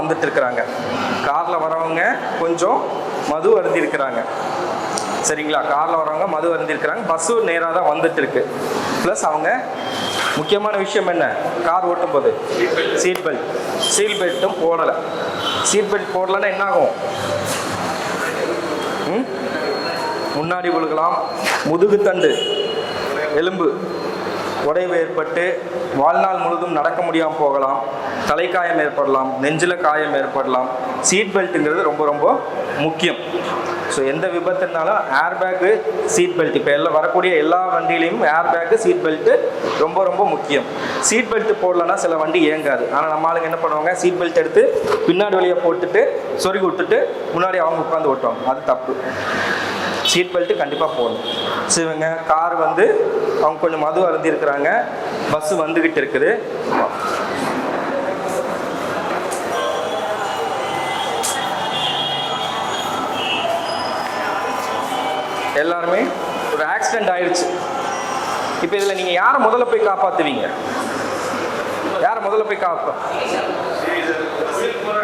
வந்துட்டு இருக்கிறாங்க காரில் வரவங்க கொஞ்சம் மது அருந்திருக்கிறாங்க சரிங்களா? காரில் வரவங்க மது அருந்திருக்கிறாங்க பஸ்ஸு நேராக தான் வந்துட்டு இருக்கு ப்ளஸ் அவங்க முக்கியமான விஷயம் என்ன? கார் ஓட்டும் போது சீட் பெல்ட் சீட் பெல்ட்டும் போடலை. சீட் பெல்ட் போடலைன்னா என்ன ஆகும் ம்? முன்னாடி விழுகலாம். முதுகுத்தண்டு எலும்பு. உடைவு ஏற்பட்டு வாழ்நாள் முழுதும் நடக்க முடியாமல் போகலாம். தலைக்காயம் ஏற்படலாம் நெஞ்சில் காயம் ஏற்படலாம். சீட் பெல்ட்டுங்கிறது ரொம்ப ரொம்ப முக்கியம். ஸோ எந்த விபத்துனாலும் ஏர் பேக்கு சீட் பெல்ட் இப்போ எல்லாம் வரக்கூடிய எல்லா வண்டியிலையும் ஏர் பேக்கு சீட் பெல்ட்டு ரொம்ப ரொம்ப முக்கியம். சீட் பெல்ட் போடலன்னா சில வண்டி இயங்காது. ஆனால் நம்ம ஆளுங்க என்ன பண்ணுவாங்க? சீட் பெல்ட் எடுத்து பின்னாடி வழியை போட்டுட்டு சொருகி விட்டுட்டு முன்னாடி அவங்க உட்காந்து ஓட்டுவாங்க. அது தப்பு. சீட் பெல்ட்டு கண்டிப்பாக போடணும். ஸோ இவங்க கார் வந்து அவங்க கொஞ்சம் மது அருந்தி இருக்கிறாங்க பஸ்ஸு வந்துக்கிட்டு இருக்குது. எல்லாருமே ஒரு ஆக்சிடென்ட் ஆயிடுச்சு இப்போ இதில் நீங்கள் யாரை முதல்ல போய் காப்பாற்றுவீங்க யாரை முதல்ல போய் காப்பா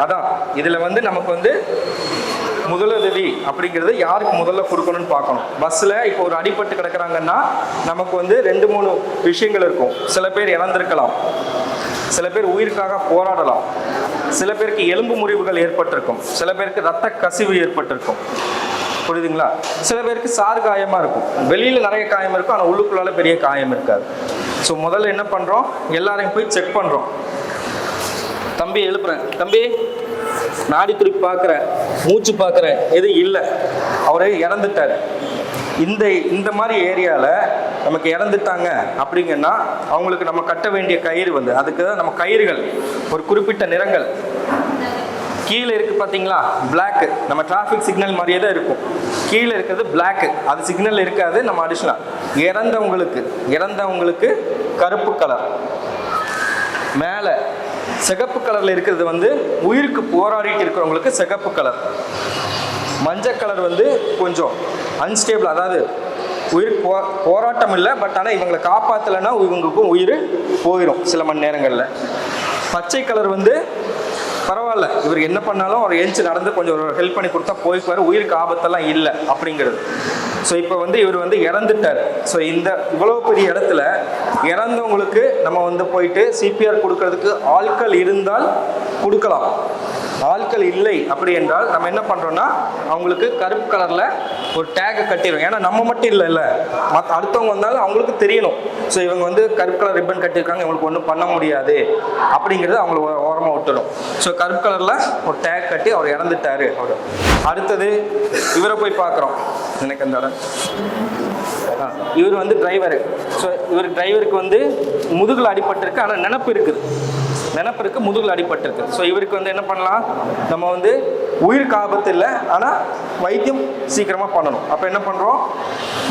அதான் இதில் வந்து நமக்கு வந்து முதலுதவி அப்படிங்கிறது யாருக்கு முதல்ல கொடுக்கணும்னு பார்க்கணும். பஸ்ஸில் இப்போ ஒரு அடிபட்டு கிடக்குறாங்கன்னா நமக்கு வந்து ரெண்டு மூணு விஷயங்கள் இருக்கும். சில பேர் இறந்திருக்கலாம். சில பேர் உயிருக்காக போராடலாம். சில பேருக்கு எலும்பு முறிவுகள் ஏற்பட்டிருக்கும். சில பேருக்கு ரத்த கசிவு ஏற்பட்டிருக்கும். புரியுதுங்களா? சில பேருக்கு சாறு காயமாக இருக்கும். வெளியில் நிறைய காயம் இருக்கும் ஆனால் உள்ளுக்குள்ளால பெரிய காயம் இருக்காது. ஸோ முதல்ல என்ன பண்ணுறோம் எல்லாரையும் போய் செக் பண்ணுறோம் தம்பி எழுப்புறேன். தம்பி நாடி திருப்பி பார்க்குறேன். மூச்சு பார்க்குறேன். எதுவும் இல்லை. அவரே இறந்துட்டார். இந்த இந்த மாதிரி ஏரியாவில் நமக்கு இறந்துட்டாங்க அப்படிங்கன்னா அவங்களுக்கு நம்ம கட்ட வேண்டிய கயிறு வந்து அதுக்கு தான் நம்ம கயிறுகள். ஒரு குறிப்பிட்ட நிறங்கள். கீழே இருக்கு பார்த்தீங்களா? Black. நம்ம டிராஃபிக் சிக்னல் மாதிரியே தான் இருக்கும். கீழே இருக்கிறது Black. அது சிக்னல் இருக்காது நம்ம அடிஷனல் இறந்தவங்களுக்கு இறந்தவங்களுக்கு கருப்பு கலர் மேலே சிகப்பு கலரில் இருக்கிறது வந்து உயிருக்கு போராடிட்டு இருக்கிறவங்களுக்கு சிகப்பு கலர் மஞ்சள் கலர் வந்து கொஞ்சம் அன்ஸ்டேபிள் அதாவது உயிர் போ போராட்டம் இல்லை பட் ஆனால் இவங்களை காப்பாற்றலைன்னா இவங்களுக்கும் உயிர் போயிடும் சில மணி நேரங்களில். பச்சை கலர் வந்து பரவாயில்ல. இவர் என்ன பண்ணாலும் அவர் எழுந்து நடந்து கொஞ்சம் ஹெல்ப் பண்ணி கொடுத்தா போய்க்குவார். உயிருக்கு ஆபத்தெல்லாம் இல்லை அப்படிங்கிறது. ஸோ இப்போ வந்து இவர் வந்து இறந்துட்டார். ஸோ இந்த இவ்வளோ பெரிய இடத்துல இறந்தவங்களுக்கு நம்ம வந்து போயிட்டு சிபிஆர் கொடுக்கறதுக்கு ஆட்கள் இருந்தால் கொடுக்கலாம். ஆட்கள் இல்லை அப்படி என்றால் நம்ம என்ன பண்ணுறோம்னா அவங்களுக்கு கருப்பு கலரில் ஒரு டேகை கட்டிடுவோம் ஏன்னா நம்ம மட்டும் இல்லை இல்லை. மற்ற அடுத்தவங்க வந்தாலும் அவங்களுக்கு தெரியணும். ஸோ இவங்க வந்து கருப்பு கலர் ரிப்பன் கட்டியிருக்காங்க இவங்களுக்கு ஒன்றும் பண்ண முடியாது அப்படிங்கிறது அவங்கள ஓரமாக விட்டுடும் ஸோ கருப்பு கலரில் ஒரு டேக் கட்டி அவர் இறந்துட்டாரு. அவர் அடுத்தது இவரை போய் பார்க்குறோம். எனக்கு அந்த இடம் இவர் வந்து டிரைவர் ஸோ இவர் டிரைவருக்கு வந்து முதுகில் அடிபட்டிருக்கு ஆனால் நினப்பு இருக்குது. நினப்பிற்கு முதுகில் அடிபட்டிருக்கு ஸோ இவருக்கு வந்து என்ன பண்ணலாம்? நம்ம வந்து உயிருக்கு ஆபத்து இல்லை ஆனால் வைத்தியம் சீக்கிரமாக பண்ணணும். அப்போ என்ன பண்ணுறோம்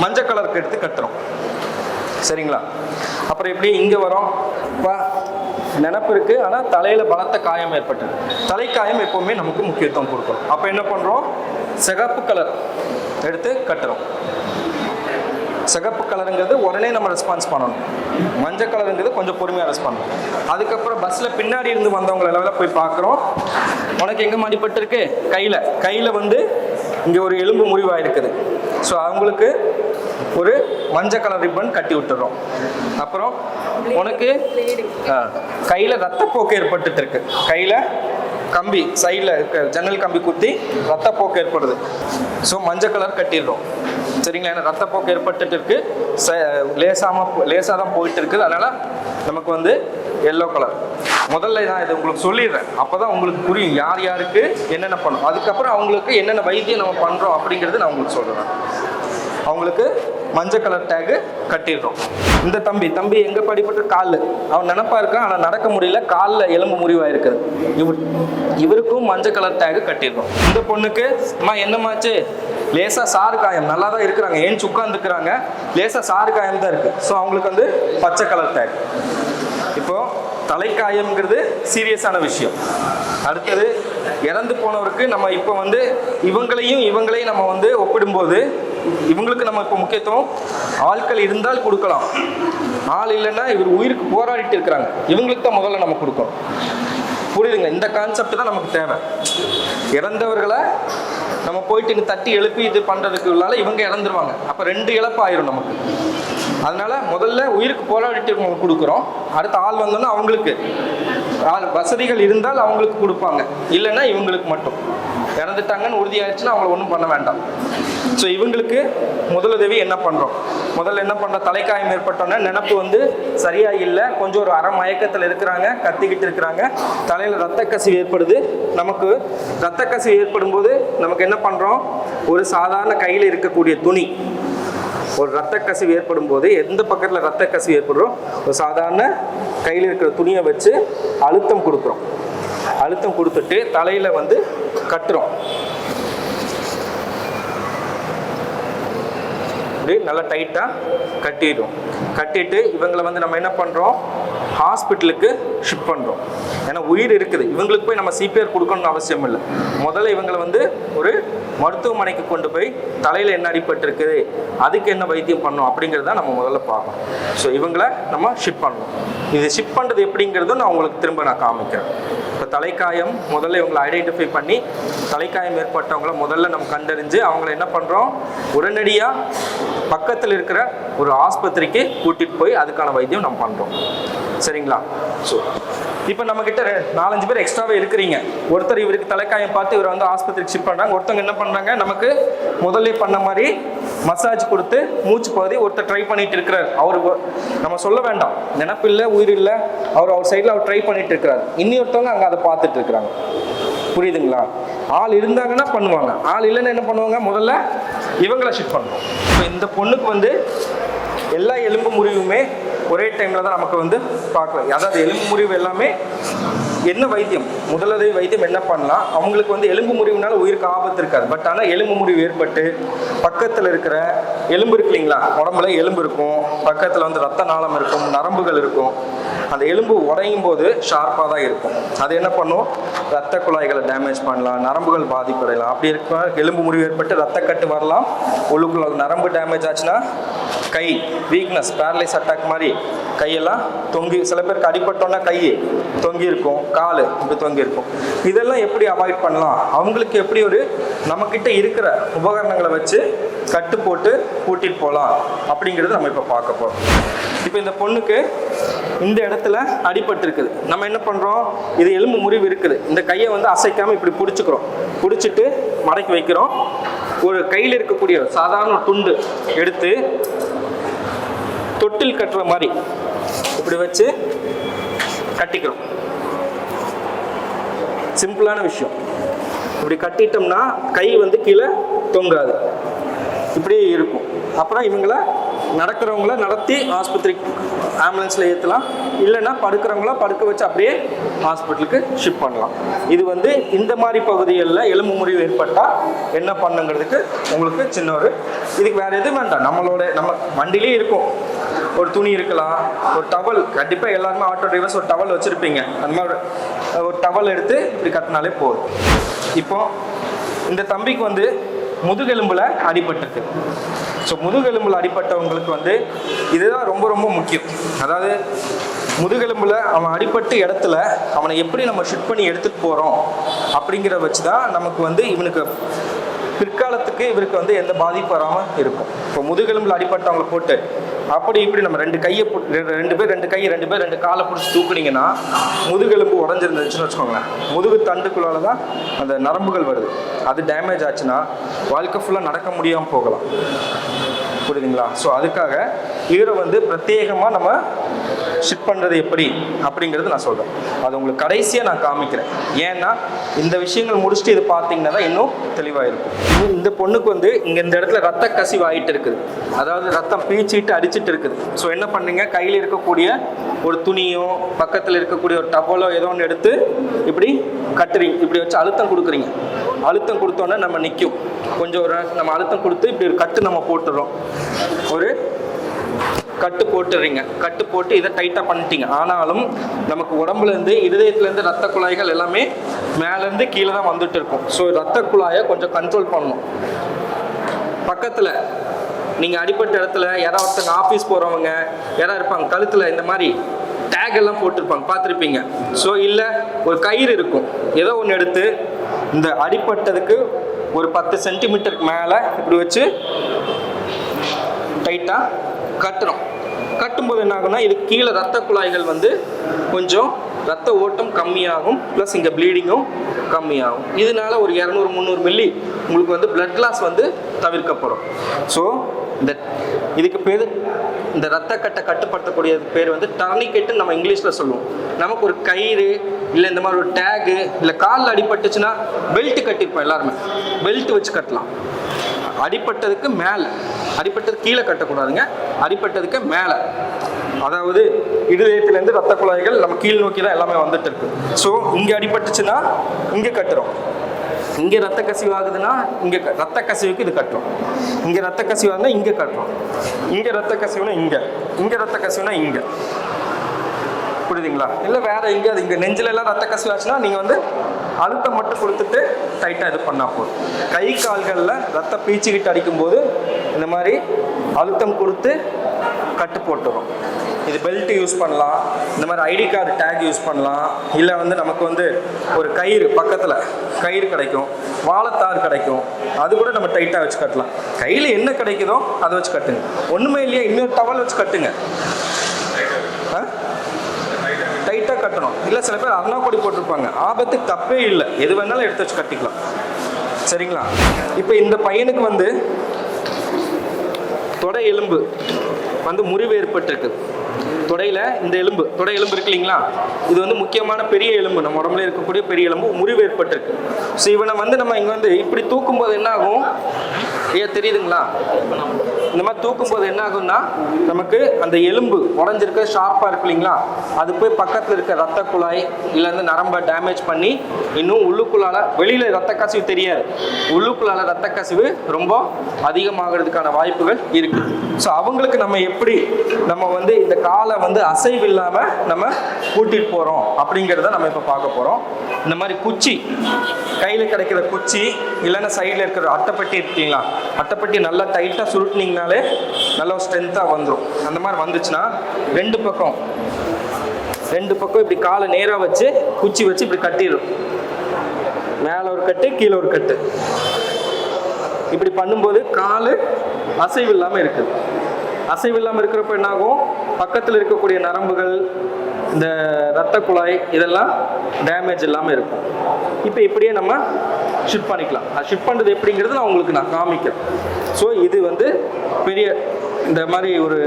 மஞ்சள் கலருக்கு எடுத்து கட்டுறோம் சரிங்களா? அப்புறம் எப்படி இங்கே வரோம்? இப்போ நினப்பு இருக்குது ஆனால் தலையில் பலத்த காயம் ஏற்பட்டது தலைக்காயம் எப்போவுமே நமக்கு முக்கியத்துவம் கொடுக்கணும் அப்போ என்ன பண்ணுறோம் சிகப்பு கலர் எடுத்து கட்டுறோம். சிகப்பு கலருங்கிறது உடனே நம்ம ரெஸ்பான்ஸ் பண்ணணும். மஞ்சள் கலருங்கிறது கொஞ்சம் பொறுமையாக ரெஸ்பான்ஸ் பண்ணணும். அதுக்கப்புறம் பஸ்ஸில் பின்னாடி இருந்து வந்தவங்க லெவலில் போய் பார்க்குறோம். உனக்கு எங்கே மாடிப்பட்டிருக்கு கையில். கையில் வந்து இங்கே ஒரு எலும்பு முறிவாக இருக்குது. ஸோ அவங்களுக்கு ஒரு மஞ்சள் கலர் ரிப்பன் கட்டி விட்டுறோம். அப்புறம் உனக்கு கையில் ரத்தப்போக்கு ஏற்பட்டுட்டு இருக்கு. கையில் கம்பி சைடில் இருக்க ஜன்னல் கம்பி குத்தி ரத்தப்போக்கு ஏற்படுது. ஸோ மஞ்சள் கலர் கட்டிடுறோம். சரிங்களா? ஏன்னா ரத்தப்போக்கு ஏற்பட்டுட்டு இருக்கு ச லேசாமல் லேசாக தான் போயிட்டு இருக்குது அதனால் நமக்கு வந்து எல்லோ கலர் முதல்ல நான் இதை உங்களுக்கு சொல்லிடுறேன். அப்போ தான் உங்களுக்கு புரியும் யார் யாருக்கு என்னென்ன பண்ணணும் அதுக்கப்புறம் அவங்களுக்கு என்னென்ன வைத்தியம் நம்ம பண்ணுறோம் அப்படிங்கிறது நான் உங்களுக்கு சொல்கிறேன் அவங்களுக்கு மஞ்சள் கலர் டேகு கட்டிடுறோம். இந்த தம்பி தம்பி எங்கே படிப்பட்டு காலில்? அவன் நினப்பா இருக்கான் ஆனால் நடக்க முடியல. காலில் எலும்பு முறிவாக இருக்குது இவர் இவருக்கும் மஞ்சள் கலர் டேகு கட்டிடுறோம். இந்த பொண்ணுக்கு அம்மா என்னமாச்சு லேசாக சாறு காயம். நல்லா தான் இருக்கிறாங்க. ஏன் உட்காந்துருக்குறாங்க லேசாக சாறு காயம் தான் இருக்குது ஸோ அவங்களுக்கு வந்து பச்சை கலர் டேக் இப்போது தலைக்காயம்ங்கிறது சீரியஸான விஷயம். அடுத்தது இறந்து போனவருக்கு நம்ம இப்போ வந்து இவங்களையும் இவங்களையும் நம்ம வந்து ஒப்பிடும்போது இவங்களுக்கு நம்ம இப்போ முக்கியத்துவம் ஆட்கள் இருந்தால் கொடுக்கலாம். ஆள் இல்லைன்னா இவர் உயிருக்கு போராடிட்டு இருக்கிறாங்க. இவங்களுக்கு தான் முதல்ல நம்ம கொடுக்கணும். புரியுதுங்க இந்த கான்செப்ட் தான் நமக்கு தேவை. இறந்தவர்களை நம்ம போயிட்டு இங்கே தட்டி எழுப்பி இது பண்ணுறதுக்கு உள்ளால இவங்க இறந்துருவாங்க. அப்போ ரெண்டு இழப்பு ஆயிரும் நமக்கு. அதனால முதல்ல உயிருக்கு போராடிட்டு நம்ம கொடுக்குறோம். அடுத்த ஆள் வந்தோன்னா அவங்களுக்கு. ஆள் வசதிகள் இருந்தால் அவங்களுக்கு கொடுப்பாங்க. இல்லைன்னா இவங்களுக்கு மட்டும். இறந்துட்டாங்கன்னு உறுதியாயிடுச்சுன்னா அவங்கள ஒன்றும் பண்ண வேண்டாம். ஸோ இவங்களுக்கு முதலுதவி என்ன பண்ணுறோம் முதல்ல என்ன பண்ணுறோம் தலைக்காயம் ஏற்பட்டோன்னே நினப்பு வந்து சரியாக இல்லை. கொஞ்சம் ஒரு அரை மயக்கத்தில் இருக்கிறாங்க கத்திக்கிட்டு இருக்கிறாங்க. தலையில் ரத்த கசிவு ஏற்படுது. நமக்கு ரத்த கசிவு ஏற்படும் போது நமக்கு என்ன பண்ணுறோம் ஒரு சாதாரண கையில் இருக்கக்கூடிய துணி. ஒரு ரத்த கசிவு ஏற்படும் போது எந்த பக்கத்தில் ரத்த கசிவு ஏற்படுறோம் ஒரு சாதாரண கையில் இருக்கிற துணியை வச்சு அழுத்தம் கொடுக்குறோம். அழுத்தம் கொடுத்துட்டு தலையில் வந்து கட்டுறோம். இப்படி நல்லா டைட்டாக கட்டிடும் கட்டிட்டு இவங்களை வந்து நம்ம என்ன பண்ணுறோம் ஹாஸ்பிட்டலுக்கு ஷிஃப்ட் பண்ணுறோம் ஏன்னா உயிர் இருக்குது. இவங்களுக்கு போய் நம்ம சிபிஆர் கொடுக்கணும்னு அவசியம் இல்லை. முதல்ல இவங்களை வந்து ஒரு மருத்துவமனைக்கு கொண்டு போய் தலையில் என்ன அடிபட்டிருக்குது அதுக்கு என்ன வைத்தியம் பண்ணணும்? அப்படிங்கிறத நம்ம முதல்ல பார்க்கணும். ஸோ இவங்களை நம்ம ஷிஃப்ட் பண்ணணும். இது ஷிஃப்ட் பண்ணுறது எப்படிங்கிறதும் நான் உங்களுக்கு திரும்ப நான் காமிக்கிறேன். தலைக்காயம் முதல்ல இவங்களை ஐடென்டிஃபை பண்ணி தலைக்காயம் ஏற்பட்டவங்கள முதல்ல நம்ம கண்டறிஞ்சு அவங்கள என்ன பண்ணுறோம் உடனடியாக பக்கத்தில் இருக்கிற ஒரு ஆஸ்பத்திரிக்கு கூட்டிகிட்டு போய் அதுக்கான வைத்தியம் நம்ம பண்ணுறோம் சரிங்களா? ஸோ இப்போ நம்மக்கிட்ட நாலஞ்சு பேர் எக்ஸ்ட்ராவே இருக்கிறீங்க. ஒருத்தர் இவருக்கு தலைக்காயம் பார்த்து இவரை வந்து ஆஸ்பத்திரிக்கு ஷிஃப்ட் பண்ணுறாங்க ஒருத்தவங்க என்ன பண்ணுறாங்க நமக்கு முதல்ல பண்ண மாதிரி மசாஜ் கொடுத்து மூச்சு பகுதி ஒருத்தர் ட்ரை பண்ணிட்டு இருக்கிறார். அவர் நம்ம சொல்ல வேண்டாம். நினப்பு இல்லை உயிர் இல்லை அவர் அவர் சைடில் அவர் ட்ரை பண்ணிட்டு இருக்கிறார். இன்னொருத்தவங்க அங்கே அதை பார்த்துட்டு இருக்கிறாங்க. புரியுதுங்களா? ஆள் இருந்தாங்கன்னா பண்ணுவாங்க. ஆள் இல்லைன்னா என்ன பண்ணுவாங்க? முதல்ல இவங்கள ஷிஃப்ட் பண்ணுவோம். இப்போ இந்த பொண்ணுக்கு வந்து எல்லா எலும்பு முறிவுமே ஒரே டைமில் தான் நமக்கு வந்து பார்க்கலாம். அதாவது எலும்பு முறிவு எல்லாமே என்ன வைத்தியம்? முதலுதவி வைத்தியம் என்ன பண்ணலாம்? அவங்களுக்கு வந்து எலும்பு முறிவுனால உயிருக்கு ஆபத்து இருக்காது. பட் ஆனால் எலும்பு முறிவு ஏற்பட்டு பக்கத்தில் இருக்கிற எலும்பு இருக்கு இல்லைங்களா? உடம்புல எலும்பு இருக்கும். பக்கத்தில் வந்து ரத்த நாளம் இருக்கும். நரம்புகள் இருக்கும். அந்த எலும்பு உடையும் போது ஷார்ப்பாக தான் இருக்கும். அது என்ன பண்ணும்? ரத்த குழாய்களை டேமேஜ் பண்ணலாம். நரம்புகள் பாதிப்படையலாம். அப்படி இருக்க எலும்பு முறிவு ஏற்பட்டு ரத்தக்கட்டு வரலாம். உள்ளுக்குள்ள நரம்பு டேமேஜ் ஆச்சுன்னா கை வீக்னஸ் பேரலைஸ் அட்டாக் மாதிரி கையெல்லாம் தொங்கி சில பேருக்கு அடிபட்டோன்னா கை தொங்கி இருக்கும் கால் இப்படி தொங்கி இருக்கும் இதெல்லாம் எப்படி அவாய்ட் பண்ணலாம்? அவங்களுக்கு எப்படி ஒரு நம்மக்கிட்ட இருக்கிற உபகரணங்களை வச்சு கட்டு போட்டு கூட்டிட்டு போகலாம்? அப்படிங்கிறது நம்ம இப்போ பார்க்க போகிறோம் இப்போ இந்த பொண்ணுக்கு இந்த இடத்துல அடிபட்டு இருக்குது நம்ம என்ன பண்ணுறோம் இது எலும்பு முறிவு இருக்குது. இந்த கையை வந்து அசைக்காமல் இப்படி பிடிச்சிக்கிறோம். பிடிச்சிட்டு மடக்கி வைக்கிறோம். ஒரு கையில் இருக்கக்கூடிய சாதாரண துண்டு எடுத்து தொட்டில் கட்டுற மாதிரி இப்படி வச்சு கட்டிக்கிறோம். சிம்பிளான விஷயம். இப்படி கட்டிட்டோம்னா கை வந்து கீழே தொங்காது. இப்படியே இருக்கும். அப்புறம் இவங்கள நடக்கிறவங்கள நடத்தி ஆஸ்பத்திரி ஆம்புலன்ஸில் ஏற்றலாம் இல்லைன்னா படுக்கிறவங்கள படுக்க வச்சு அப்படியே ஹாஸ்பிட்டலுக்கு ஷிஃப்ட் பண்ணலாம். இது வந்து இந்த மாதிரி பகுதிகளில் எலும்பு முறிவு ஏற்பட்டால் என்ன பண்ணுங்கிறதுக்கு உங்களுக்கு சின்ன ஒரு இதுக்கு வேறு எதுவும் வேண்டாம். நம்மளோட நம்ம வண்டியிலே இருக்கும். ஒரு துணி இருக்கலாம் ஒரு டவல் கண்டிப்பாக எல்லாருமே ஆட்டோ டிரைவர்ஸ் ஒரு டவல் வச்சுருப்பீங்க. அந்த மாதிரி ஒரு- ஒரு டவல் எடுத்து இப்படி கட்டினாலே போதும். இப்போ இந்த தம்பிக்கு வந்து முதுகெலும்பில் அடிபட்டிருக்கு. ஸோ முதுகெலும்பில் அடிபட்டவங்களுக்கு வந்து இதுதான் ரொம்ப ரொம்ப முக்கியம். அதாவது முதுகெலும்பில் அவன் அடிப்பட்ட இடத்துல அவனை எப்படி நம்ம ஷிட் பண்ணி எடுத்துகிட்டு போகிறோம் அப்படிங்கிற வச்சு தான் நமக்கு வந்து இவனுக்கு பிற்காலத்துக்கு இவருக்கு வந்து எந்த பாதிப்பு வராமல் இருக்கும். இப்போ முதுகெலும்பில் அடிபட்டவங்களை போட்டு அப்படி இப்படி நம்ம ரெண்டு கையை போட்டு ரெண்டு பேர் ரெண்டு கையை ரெண்டு பேர் ரெண்டு காலை பிடிச்சி தூக்குனீங்கன்னா முதுகெலும்பு உடஞ்சிருந்துச்சுன்னு வச்சுக்கோங்களேன். முதுகு தண்டுக்குள்ளால தான் அந்த நரம்புகள் வருது. அது டேமேஜ் ஆச்சுன்னா வாழ்க்கை ஃபுல்லாக நடக்க முடியாமல் போகலாம். புரியுதுங்களா? ஸோ அதுக்காக இவரை வந்து பிரத்யேகமாக நம்ம ஷிப் பண்ணுறது எப்படி அப்படிங்கிறது நான் சொல்கிறேன் அது உங்களுக்கு கடைசியாக நான் காமிக்கிறேன். ஏன்னா இந்த விஷயங்கள் முடிச்சுட்டு இது பார்த்தீங்கன்னா தான் இன்னும் தெளிவாக இருக்கும் இந்த பொண்ணுக்கு வந்து இங்கே இந்த இடத்துல ரத்த கசிவு ஆகிட்டு இருக்குது. அதாவது ரத்தம் பீச்சிட்டு அடிச்சிட்டு இருக்குது. ஸோ என்ன பண்ணுங்க? கையில் இருக்கக்கூடிய ஒரு துணியோ பக்கத்தில் இருக்கக்கூடிய ஒரு டவலோ ஏதோ ஒன்று எடுத்து இப்படி கட்டுறீங்க. இப்படி வச்சு அழுத்தம் கொடுக்குறீங்க. அழுத்தம் கொடுத்தோன்னே நம்ம நிற்கும் கொஞ்சம் ஒரு நம்ம அழுத்தம் கொடுத்து இப்படி ஒரு கட்டு நம்ம போட்டுடுறோம். ஒரு கட்டு போட்டுடுறீங்க கட்டு போட்டு இதை டைட்டாக பண்ணிட்டீங்க. ஆனாலும் நமக்கு உடம்புலேருந்து இருதயத்துலேருந்து ரத்த குழாய்கள் எல்லாமே மேலேருந்து கீழே தான் வந்துட்டு இருக்கும். ஸோ ரத்த குழாயை கொஞ்சம் கண்ட்ரோல் பண்ணணும். பக்கத்தில் நீங்கள் அடிப்பட்ட இடத்துல யாராவது ஒருத்தங்க ஆஃபீஸ் போகிறவங்க யாராவது இருப்பாங்க கழுத்தில் இந்த மாதிரி டேக் எல்லாம் போட்டிருப்பாங்க பார்த்துருப்பீங்க. ஸோ இல்லை ஒரு கயிறு இருக்கும். ஏதோ ஒன்று எடுத்து இந்த அடிப்பட்டதுக்கு ஒரு பத்து சென்டிமீட்டருக்கு மேலே இப்படி வச்சு டைட்டாக கட்டுறோம் கட்டும்போது என்ன ஆகும்னா இது கீழே ரத்த குழாய்கள் வந்து கொஞ்சம் ரத்த ஓட்டம் கம்மியாகும் ப்ளஸ் இங்கே ப்ளீடிங்கும் கம்மியாகும். இதனால ஒரு இரநூறு முந்நூறு மில்லி உங்களுக்கு வந்து பிளட் லாஸ் வந்து தவிர்க்கப்படும். ஸோ இந்த இதுக்கு பேர் இந்த ரத்த கட்டை கட்டுப்படுத்தக்கூடிய பேர் வந்து டர்னிக்கெட்டுன்னு நம்ம இங்கிலீஷில் சொல்லுவோம். நமக்கு ஒரு கயிறு இல்லை இந்த மாதிரி ஒரு டேகு இல்லை காலில் அடிபட்டுச்சுன்னா பெல்ட் கட்டியிருப்போம் எல்லாருமே. பெல்ட் வச்சு கட்டலாம். அடிப்பட்டதுக்கு மேலே. அடிப்பட்டது கீழே கட்டக்கூடாதுங்க. அடிப்பட்டதுக்கு மேலே. அதாவது இருதயத்திலேருந்து ரத்த குழாய்கள் நம்ம கீழ் நோக்கி தான் எல்லாமே வந்துட்டு இருக்கு ஸோ இங்கே அடிபட்டுச்சுன்னா இங்கே கட்டுறோம். இங்கே ரத்த கசிவு ஆகுதுன்னா இங்கே க- ரத்த கசிவுக்கு இது கட்டுறோம். இங்கே ரத்த கசிவு ஆகுதுன்னா இங்கே கட்டுறோம். இங்கே ரத்த கசிவுனா இங்கே. இங்கே ரத்த கசிவுனா இங்கே. புரியுதுங்களா? இல்லை வேற எங்கேயாவது இங்கே நெஞ்சில எல்லாம் ரத்த கசிவு ஆச்சுன்னா நீங்கள் வந்து அழுத்தம் மட்டும் கொடுத்துட்டு டைட்டாக இது பண்ணால் போதும். கை கால்களில் ரத்த பீச்சிக்கிட்டு அடிக்கும்போது இந்த மாதிரி அழுத்தம் கொடுத்து கட்டு போட்டுரும். இது பெல்ட் யூஸ் பண்ணலாம். இந்த மாதிரி ஐடி கார்டு டேக் யூஸ் பண்ணலாம். இல்லை வந்து நமக்கு வந்து ஒரு கயிறு பக்கத்தில் கயிறு கிடைக்கும். வாழைத்தார் கிடைக்கும். அது கூட நம்ம டைட்டாக வச்சு கட்டலாம். கையில் என்ன கிடைக்குதோ அதை வச்சு கட்டுங்க. ஒன்றுமே இல்லையா இன்னொரு டவல் வச்சு கட்டுங்க. இல்லை சில பேர் அண்ணா கொடி போட்டிருப்பாங்க. ஆபத்து தப்பே இல்லை. எது வேணாலும் எடுத்து வச்சு கட்டிக்கலாம். சரிங்களா? இப்போ இந்த பையனுக்கு வந்து தொடை எலும்பு வந்து முறிவு ஏற்பட்டிருக்கு. தொடையில் இந்த எலும்பு தொடை எலும்பு இருக்கு இல்லைங்களா? இது வந்து முக்கியமான பெரிய எலும்பு. நம்ம உடம்புல இருக்கக்கூடிய பெரிய எலும்பு. முறிவு ஏற்பட்டிருக்கு. ஸோ இவனை வந்து நம்ம இங்கே வந்து இப்படி தூக்கும்போது என்ன ஆகும்? ஏ தெரியுதுங்களா? இந்த மாதிரி தூக்கும்போது என்ன ஆகும்னா நமக்கு அந்த எலும்பு உடஞ்சிருக்க ஷார்ப்பாக இருக்கு இல்லைங்களா? அது போய் பக்கத்தில் இருக்க ரத்த குழாய் இல்லை வந்து நரம்பை டேமேஜ் பண்ணி இன்னும் உள்ளுக்குள்ளால வெளியில் ரத்த கசிவு தெரியாது. உள்ளுக்குள்ளால ரத்த கசிவு ரொம்ப அதிகமாகிறதுக்கான வாய்ப்புகள் இருக்குது ஸோ அவங்களுக்கு நம்ம எப்படி நம்ம வந்து இந்த காலை வந்து அசைவு இல்லாமல் நம்ம கூட்டிட்டு போகிறோம் அப்படிங்கிறத நம்ம இப்போ பார்க்க போகிறோம் இந்த மாதிரி குச்சி கையில் கிடைக்கிற குச்சி இல்லைன்னா சைடில் இருக்கிற அட்டைப்பட்டி இருக்கீங்களா? அட்டைப்பட்டி நல்லா டைட்டாக சுருட்டினீங்கனாலே நல்ல ஸ்ட்ரென்த்தாக வந்துடும் அந்த மாதிரி வந்துச்சுன்னா ரெண்டு பக்கம் ரெண்டு பக்கம் இப்படி காலை நேராக வச்சு குச்சி வச்சு இப்படி கட்டிடும். மேலே ஒரு கட்டு கீழே ஒரு கட்டு. இப்படி பண்ணும்போது கால் அசைவு இல்லாமல் இருக்குது. அசைவு இல்லாமல் இருக்கிறப்ப என்னாகும்? பக்கத்தில் இருக்கக்கூடிய நரம்புகள் இந்த ரத்த குழாய் இதெல்லாம் டேமேஜ் இல்லாமல் இருக்கும். இப்போ இப்படியே நம்ம ஷிஃப்ட் பண்ணிக்கலாம். அது ஷிஃப்ட் பண்ணுறது எப்படிங்கிறது நான் உங்களுக்கு நான் காமிக்கிறேன். ஸோ இது வந்து பெரிய இந்த மாதிரி ஒரு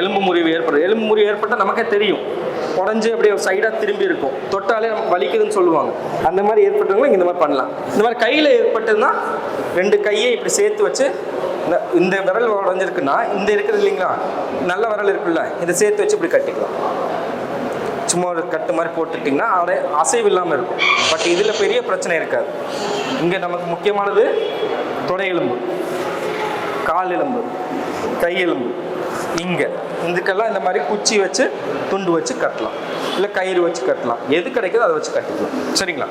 எலும்பு முறிவு ஏற்படுது. எலும்பு முறிவு ஏற்பட்டால் நமக்கே தெரியும். உடஞ்சி அப்படியே சைடாக திரும்பி இருக்கும். தொட்டாலே நமக்கு வலிக்குதுன்னு சொல்லுவாங்க. அந்த மாதிரி ஏற்பட்டவங்களும் இந்த மாதிரி பண்ணலாம். இந்த மாதிரி கையில் ஏற்பட்டதுன்னா ரெண்டு கையை இப்படி சேர்த்து வச்சு இந்த இந்த விரல் உடஞ்சிருக்குன்னா இந்த இருக்குது இல்லைங்களா? நல்ல விரல் இருக்குல்ல இதை சேர்த்து வச்சு இப்படி கட்டிக்கலாம். சும்மா ஒரு கட்டு மாதிரி போட்டுட்டிங்கன்னா அப்படியே அசைவு இல்லாமல் இருக்கும். பட் இதில் பெரிய பிரச்சனை இருக்காது. இங்கே நமக்கு முக்கியமானது தொடை எலும்பு கால் எலும்பு கை எலும்பு. இங்கே இதுக்கெல்லாம் இந்த மாதிரி குச்சி வச்சு துண்டு வச்சு கட்டலாம். இல்லை கயிறு வச்சு கட்டலாம். எது கிடைக்குதோ அதை வச்சு கட்டிக்கலாம். சரிங்களா?